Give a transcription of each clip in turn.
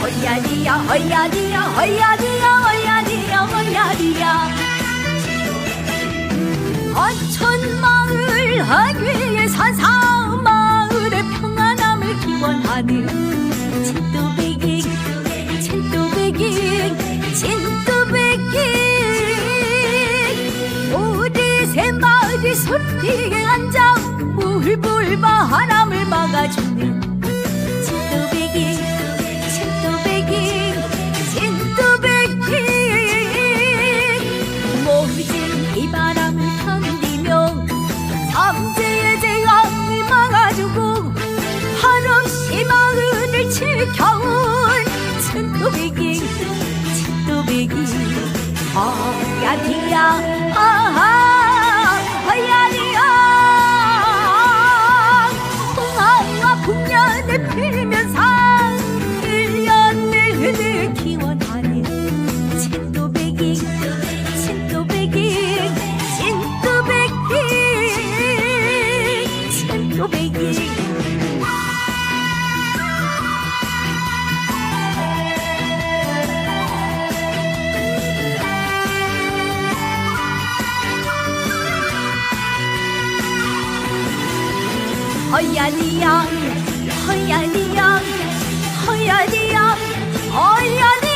허야리야 허야리야 허야리야 허야리야 허야리 야 어촌마을 하귀에 사사 마을의 평안함을 기원하는 진또배기 진또배기 진또배기. 우리 새 마을이 숲뒤에 앉아 물불 바람을 막아주는 진또배기 진또배기 지켜온 진또배기 진또배기. 어야디야 아하 허야리야 허야리야 허야리야 허야리야.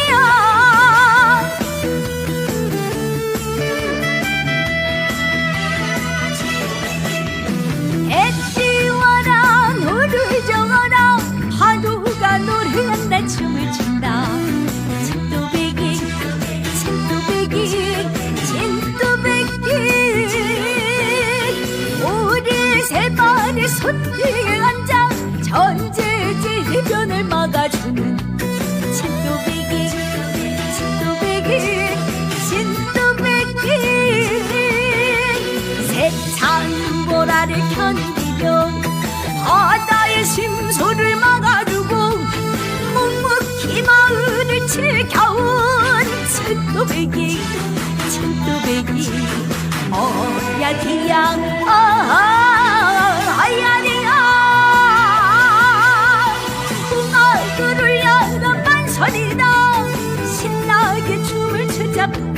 파도가 노래한다 춤을 춘 마리 손뒤에 앉아 전제지변을 막아주는 진또배기 진또배기 진또배기. 세찬 보라를 견디며 바다의 심소를 막아주고 묵묵히 마을을 지켜온 진또배기 진또배기. 어야디야 아하 춤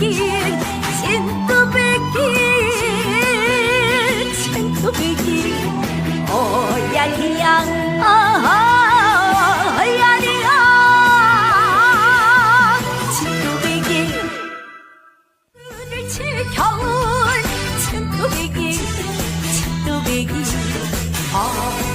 진또배기 진또배기 진또배기 어야리야 아하 어야리야. 진또배기 를 지켜온 진또배기 진또배기 어야리야